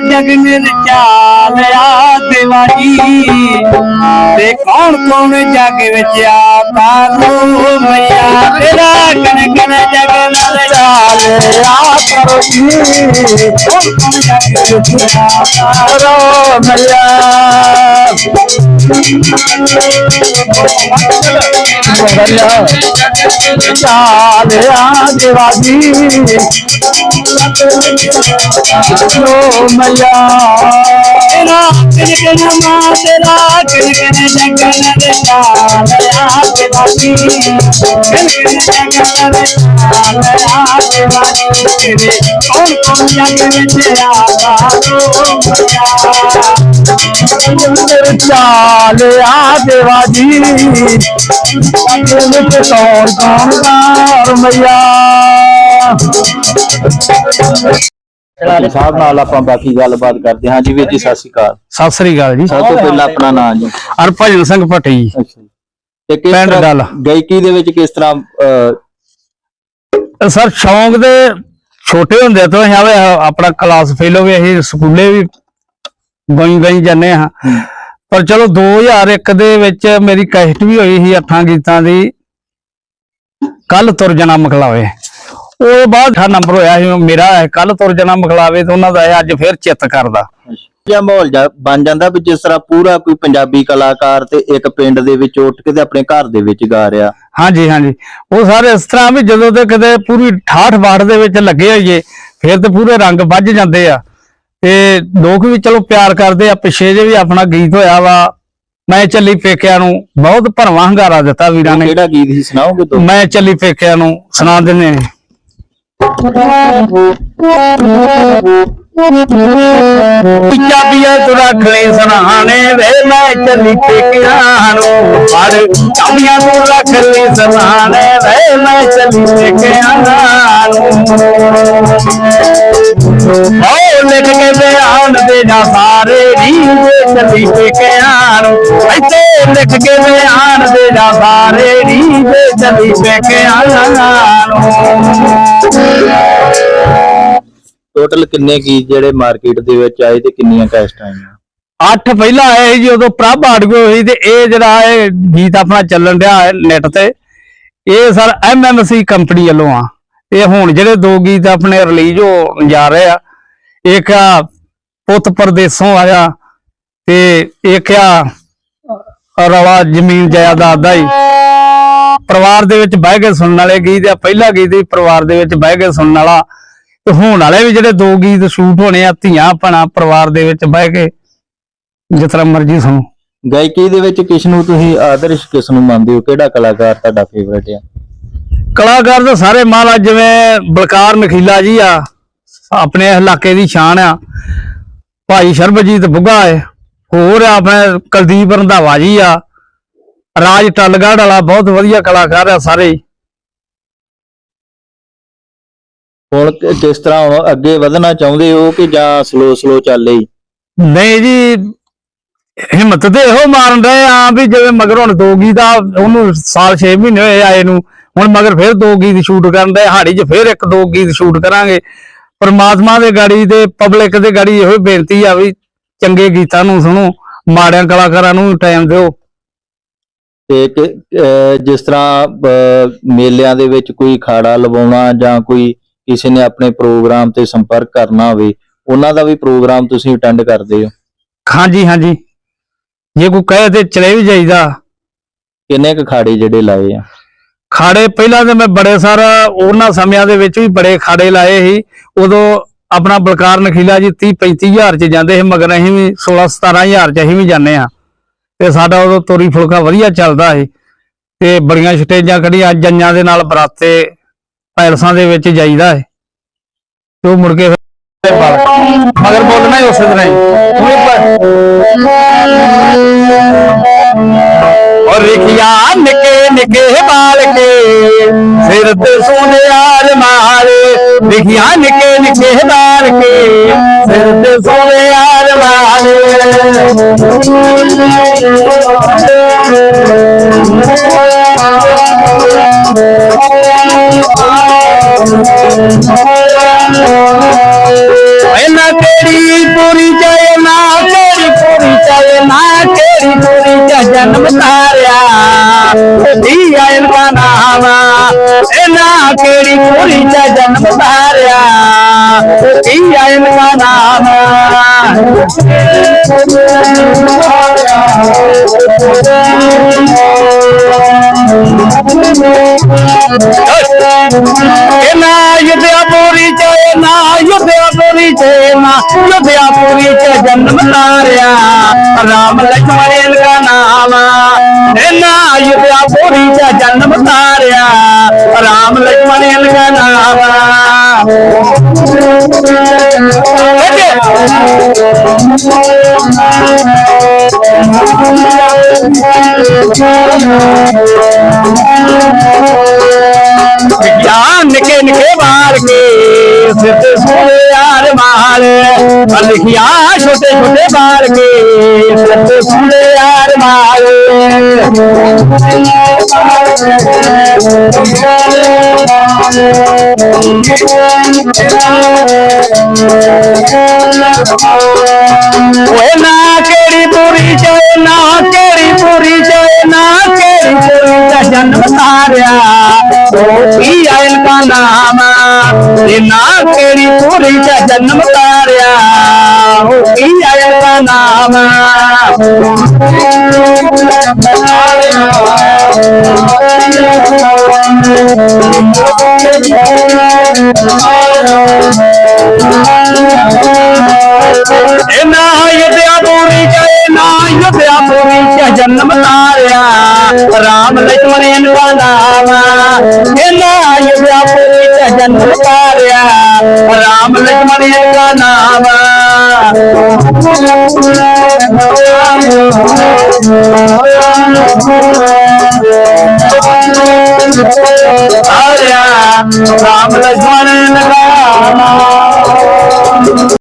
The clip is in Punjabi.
ਜਗ ਰਚਾਲਿਆ ਦਿਵਾਰੀ ਤੇ ਕੌਣ ਕੌਣ ਜਗ ਵਿੱਚ ਆਤਾ ਨੂੰ ਮਈਆ? ਤੇਰਾ ਕਣ ਕਣ ਜਗਨ ਰਚਾਲਿਆ ਕਰੋ ਜੀ ਕੌਣ ਕੌਣ ਜਗ ਵਿੱਚ ਆਤਾ ਕਰੋ ਮਈਆ? ਮਈਆ ਚਾਲਿਆ ਦੇਵਾਜੀ ਕਰੋ ਮਈਆ ਤੇਰਾ ਕਣ ਕਣ ਮਾਂ ਤੇਰਾ ਕਣ ਕਣ ਜਗਨ ਰਚਾਲਿਆ ਦਿਵਾਰੀ ਕਣ ਕਣ ਜਗਨ ਰਚਾਲਿਆ ਦਿਵਾਰੀ ਤੇਰੇ ਕੌਣ ਕੌਣ ਜਗ ਵਿੱਚ ਆਤਾ ਨੂੰ ਮਈਆ ਚਾਲਿਆ ਦੇਵਾਜੀ ਅੰਦਰ ਵਿੱਚ ਮਈਆ ਸਾਹਿਬ ਨਾਲ ਆਪਾਂ ਬਾਕੀ ਗੱਲਬਾਤ ਕਰਦੇ ਹਾਂ। ਜੀ ਵੀਰ ਜੀ ਸਤਿ ਸ਼੍ਰੀ ਅਕਾਲ। ਸਤਿ ਸ੍ਰੀ ਅਕਾਲ ਜੀ। ਸਭ ਤੋਂ ਪਹਿਲਾਂ ਆਪਣਾ ਨਾਮ ਜੀ। ਹਰਭਜਨ ਸਿੰਘ ਭੱਟੀ ਜੀ। ਅੱਛਾ ਜੀ। ਤੇ ਕਿਸ ਪਿੰਡ ਤਰ੍ਹਾਂ ਡੱਲ। ਗਾਇਕੀ ਦੇ ਵਿੱਚ ਕਿਸ ਤਰ੍ਹਾਂ ਅਹ, ਸਰ ਸ਼ੌਂਕ ਦੇ ਛੋਟੇ ਹੁੰਦੇ ਤੋਂ ਅਸੀਂ ਆਵੇ ਆਪਣਾ ਕਲਾਸ ਫੇਲ ਹੋ ਗਏ ਅਸੀਂ ਸਕੂਲੇ ਵੀ ਗਈ ਗਈ ਜਾਂਦੇ ਹਾਂ। ਪਰ ਚਲੋ 2001 ਦੇ ਵਿੱਚ ਮੇਰੀ ਕੈਸਟ ਵੀ ਹੋਈ ਸੀ ਅੱਠਾਂ ਗੀਤਾਂ ਦੀ। ਕੱਲ ਤੁਰ ਜਨਾ ਮਖਲਾਵੇ ਉਹ ਬਾਅਦ ਅੱਠਾ ਨੰਬਰ ਹੋਇਆ ਸੀ ਮੇਰਾ ਕੱਲ ਤੁਰ ਜਨਾ ਮਖਲਾਵੇ ਤੇ ਉਹਨਾਂ ਦਾ ਇਹ ਅੱਜ ਫਿਰ ਚਿੱਤ ਕਰਦਾ। ਜਾਂ ਮਾਹੌਲ ਜਾ- ਬਣ ਜਾਂਦਾ ਵੀ ਜਿਸ ਤਰ੍ਹਾਂ ਪੂਰਾ ਕੋਈ ਪੰਜਾਬੀ ਕਲਾਕਾਰ ਤੇ ਇੱਕ ਪਿੰਡ ਦੇ ਵਿੱਚ ਉੱਠ ਕੇ ਤੇ ਆਪਣੇ ਘਰ ਦੇ ਵਿੱਚ ਗਾ ਰਿਹਾ। ਹਾਂਜੀ ਹਾਂਜੀ। ਉਹ ਸਾਰੇ ਇਸ ਤਰ੍ਹਾਂ ਵੀ ਜਦੋਂ ਤੇ ਕਿਤੇ ਪੂਰੀ ਠਾਠ ਬਾੜ ਦੇ ਵਿੱਚ ਲੱਗੇ ਹੋਈਏ ਫਿਰ ਤੇ ਪੂਰੇ ਰੰਗ ਵੱਜ ਜਾਂਦੇ ਆ। ਤੇ ਲੋਕ ਵੀ ਚਲੋ ਪਿਆਰ ਕਰਦੇ ਆ ਪਿੱਛੇ ਜੇ ਵੀ ਆਪਣਾ ਗੀਤ ਹੋਇਆ ਵਾ ਮੈਂ ਚੱਲੀ ਪੇਕਿਆਂ ਨੂੰ ਬਹੁਤ ਭਰਵਾਂ ਹੰਗਾਰਾ ਦਿੱਤਾ ਵੀਰਾਂ ਨੇ। ਕਿਹੜਾ ਗੀਤ ਸੀ ਸੁਣਾਓਗੇ ਤੋ? ਮੈਂ ਚੱਲੀ ਪੇਕਿਆਂ ਨੂੰ ਸੁਣਾ ਦਿੰਦੇ ਨੇ। ਚਾਬੀਆਂ ਤੂੰ ਰੱਖ ਲਈ ਸਰਾਣੇ ਵੇ, ਮੈਂ ਚੱਲੀ ਪੇਕਿਆਂ ਨੂੰ ਪਰ ਚਾਬੀਆਂ ਤੂੰ ਰੱਖ ਲਈ ਸਰਾਣੇ ਵੇ, ਮੈਂ ਚੱਲੀ ਪੇਕਿਆਂ ਨੂੰ। ਲਿਖ ਕੇ ਬਿਆਨ ਦੇ ਸਾਰੇ ਨੀ ਵੇ ਚੱਲੀ ਪੇਕਿਆਂ ਨੂੰ ਇੱਥੇ ਲਿਖ ਕੇ ਬਿਆਨ ਦੇ ਸਾਰੇ ਨੀ ਵੇ ਚੱਲੀ ਪੇਕਿਆਂ ਨੂੰ ਟੋਟਲ ਕਿੰਨੇ ਗੀਤ ਜਿਹੜੇ ਮਾਰਕੀਟ ਦੇ ਵਿੱਚ ਆਏ ਤੇ ਕਿੰਨੀਆਂ ਕੈਸਟ ਆਈਆਂ ਅੱਠ ਪਹਿਲਾਂ ਆਏ ਸੀ ਜਦੋਂ ਪ੍ਰਭ ਆੜਗੋ ਹੋਈ ਤੇ ਇਹ ਜਿਹੜਾ ਇਹ ਗੀਤ ਆਪਣਾ ਚੱਲਣ ਡਿਆ ਹੈ ਨੈਟ ਤੇ। ਇਹ ਸਰ ਐਮਐਮਸੀ ਕੰਪਨੀ ਵੱਲੋਂ ਆ। ਇਹ ਹੁਣ ਜਿਹੜੇ ਦੋ ਗੀਤ ਆਪਣੇ ਰਿਲੀਜ਼ ਹੋ ਜਾ ਰਹੇ ਆ ਪੁੱਤ ਪਰਦੇਸੋਂ ਆਇਆ ਤੇ ਇੱਕ ਆ ਰਵਾ ਜ਼ਮੀਨ ਜਾਇਦਾਦ ਦਾ ਹੀ। ਪਰਿਵਾਰ ਦੇ ਵਿੱਚ ਬਹਿ ਕੇ ਸੁਣਨ ਵਾਲੇ ਗੀਤ ਆ ਪਹਿਲਾ ਗੀਤ ਵੀ ਪਰਿਵਾਰ ਦੇ ਵਿੱਚ ਬਹਿ ਕੇ ਸੁਣਨ ਵਾਲਾ। ਤੇ ਹੁਣ ਵਾਲੇ ਵੀ ਜਿਹੜੇ ਦੋ ਗੀਤ ਸ਼ੂਟ ਹੋਣੇ ਆ ਧੀਆਂ ਭਣਾ ਪਰਿਵਾਰ ਦੇ ਵਿੱਚ ਬਹਿ ਕੇ ਜਿਸ ਤਰ੍ਹਾਂ ਮਰਜ਼ੀ ਸੁਣੋ। ਗਾਇਕੀ ਦੇ ਵਿੱਚ ਕਿਸ ਨੂੰ ਤੁਸੀਂ ਆਦਰਸ਼ ਕਿਸ ਨੂੰ ਮੰਨਦੇ ਹੋ? ਕਿਹੜਾ ਕਲਾਕਾਰ ਤੁਹਾਡਾ ਫੇਵਰਟ ਆ? ਕਲਾਕਾਰ ਤਾਂ ਸਾਰੇ ਮਹਾਰਾਜ ਜਿਵੇਂ ਬਲਕਾਰ ਨਖੀਲਾ ਜੀ ਆ ਆਪਣੇ ਇਲਾਕੇ ਦੀ ਸ਼ਾਨ ਆ। ਭਾਈ ਸ਼ਰਬਜੀਤ ਬੁੱਗਾ ਹੈ। ਹੋਰ ਆਪਣੇ ਕੁਲਦੀਪ ਰੰਧਾਵਾ ਜੀ ਆ। ਰਾਜ ਟੱਲਗੜ੍ਹ ਵਾਲਾ ਬਹੁਤ ਵਧੀਆ ਕਲਾਕਾਰ ਆ ਸਾਰੇ। ਹੁਣ ਕਿਸ ਤਰ੍ਹਾਂ ਅੱਗੇ ਵਧਣਾ ਚਾਹੁੰਦੇ ਹੋ ਕਿ ਜਾਂ ਸਲੋ ਸਲੋ ਚੱਲੇ ਨਹੀਂ ਜੀ ਹਿੰਮਤ ਤੇ ਇਹੋ ਮਾਰਨ ਰਹੇ ਆ ਵੀ ਜਿਵੇਂ ਮਗਰ ਹੁਣ ਦੋ ਗੀਤ ਆ ਉਹਨੂੰ ਸਾਲ 6 ਮਹੀਨੇ ਹੋਏ ਆਏ ਨੂੰ। ਹੁਣ ਮਗਰ ਫਿਰ ਦੋ ਗੀਤ ਸ਼ੂਟ ਕਰਨ ਦੇ ਹਾੜੀ 'ਚ ਫਿਰ ਇੱਕ ਦੋ ਗੀਤ ਸ਼ੂਟ ਕਰਾਂਗੇ। ਪਰਮਾਤਮਾ ਦੇ ਗਾੜੀ ਤੇ ਪਬਲਿਕ ਦੇ ਗਾੜੀ ਇਹੋ ਬੇਨਤੀ ਆ ਵੀ ਚੰਗੇ ਗੀਤਾਂ ਨੂੰ ਸੁਣੋ ਮਾੜਿਆਂ ਕਲਾਕਾਰਾਂ ਨੂੰ ਟਾਈਮ ਦਿਓ। ਤੇ ਜਿਸ ਤਰ੍ਹਾਂ ਮੇਲਿਆਂ ਦੇ ਵਿੱਚ ਕੋਈ ਖਾੜਾ ਲਵਾਉਣਾ ਜਾਂ ਕੋਈ ਕਿਸੇ ਨੇ ਆਪਣੇ ਪ੍ਰੋਗਰਾਮ ਤੇ ਸੰਪਰਕ ਕਰਨਾ ਹੋਵੇ ਉਹਨਾਂ ਦਾ ਵੀ ਪ੍ਰੋਗਰਾਮ ਤੁਸੀਂ ਅਟੈਂਡ ਕਰਦੇ ਹੋ? ਹਾਂਜੀ ਹਾਂਜੀ। ਜੇ ਕੋਈ ਕਹੇ ਤੇ ਚਲੇ ਵੀ ਜਾਈਦਾ। ਕਿੰਨੇ ਕੁ ਖਾੜੇ ਜਿਹੜੇ ਲਾਏ ਆ? ਖਾੜੇ ਪਹਿਲਾਂ ਤੇ ਮੈਂ ਬੜੇ ਸਾਰਾ ਉਹਨਾਂ ਸਮਿਆਂ ਦੇ ਵਿੱਚ ਵੀ ਬੜੇ ਖਾੜੇ ਲਾਏ ਸੀ। ਉਦੋਂ ਆਪਣਾ ਬਲਕਾਰ ਨਖੀਲਾ ਜੀ 30 35000 ਚ ਜਾਂਦੇ ਸੀ ਮਗਰ ਅਸੀਂ ਵੀ 16 17000 ਚ ਅਸੀਂ ਵੀ ਜਾਂਦੇ ਆ ਤੇ ਸਾਡਾ ਉਦੋਂ ਤੋਰੀ ਫੁਲਕਾ ਵਧੀਆ ਚੱਲਦਾ ਸੀ। ਤੇ ਬੜੀਆਂ ਸਟੇਜਾਂ ਖੜੀਆਂ ਜੰਜਾਂ ਦੇ ਨਾਲ ਬਰਾਤੇ ਪੈਲਸਾਂ ਦੇ ਵਿੱਚ ਜਾਈਦਾ ਹੈ ਤੇ ਉਹ ਮੁੜ ਕੇ ਮਗਰ ਬੋਲਣਾ ਹੀ ਉਸੇ ਤਰ੍ਹਾਂ ਹੀ। ਲੱਗੇ ਬਾਲ ਕੇ ਸਿਰ ਤੇ ਸੋਨਿਆਲ ਮਾਰੇ, ਲਿਖਿਆ ਨਿੱਕੇ ਨਿੱਕੇ ਬਾਲ ਕੇ ਸਿਰ ਤੇ ਸੋਨਿਆਲ ਮਾਰੇ। ਇਹਨਾਂ ਤੇਰੀ ਪੂਰੀ ਜੈ, ਨਾ ਤੇਰੀ ਪੂਰੀ ਜੈ, ਨਾ ਤੇਰੀ ਪੂਰੀ ਜੈ, ਜਨਮ ਤਾਰਿਆ। ਨਾ ਕਿਹੜੀ ਖੋਲੀ ਚ ਜਨਮ ਧਾਰਿਆ ਉੱਚੀ ਆਇਨ ਦਾ ਨਾਮ ਨਾ ਯੁਧਿਆ ਪੂਰੀ ਚ ਨਾ ਯੁਧਿਆ ਪੂਰੀ ਚ ਨਾ ਯੁਧਿਆ ਪੂਰੀ ਚ ਜਨਮ ਧਾਰਿਆ ਰਾਮ ਲਖਮਣ ਦਾ ਨਾਮ ਨਾ ਯੁਧਿਆ ਪੂਰੀ ਚ ਜਨਮ ਧਾਰਿਆ राम लक्ष्मण ज्ञान के निके बाल के यार माल। लिखिया छोटे छोटे बाल के पे यार माल। ওই না কেড়ি পুরি যায় না কেড়ি পুরি যায় না কেড়ি পুরি ਦਾ জন্ম ਸਾਰਿਆ। ਸੋਖੀ ਆਇਲ ਦਾ ਨਾਮ ਤੇ ਨਾ ਕਿਹੜੀ ਪੂਰੀ ਦਾ ਜਨਮ ਤਾਰਿਆ ਹੋਈ ਆਇਲ ਦਾ ਨਾਮ ਨਾ ਯੁੱਧਿਆ ਪੂਰੀ ਚਾਏ ਨਾ ਯੁੱਧਿਆ ਪੂਰੀ ਚਾ ਜਨਮ ਤਾਰਿਆ। ਰਾਮ ਲਖਮਣ ਇਹਨਾਂ ਨਾਵਾ ਇਹਨਾਂ ਯੁੱਧਿਆ ਪੂਰੀ ਚਾ ਜਨਮ ਤਾਰਿਆ। ਰਾਮ ਲਖਮਣ ਇਹਨਾਂ ਨਾਵਾ Oh, राम लक्ष्मण इनका नाम तारिया राम लक्ष्मण इनका नाम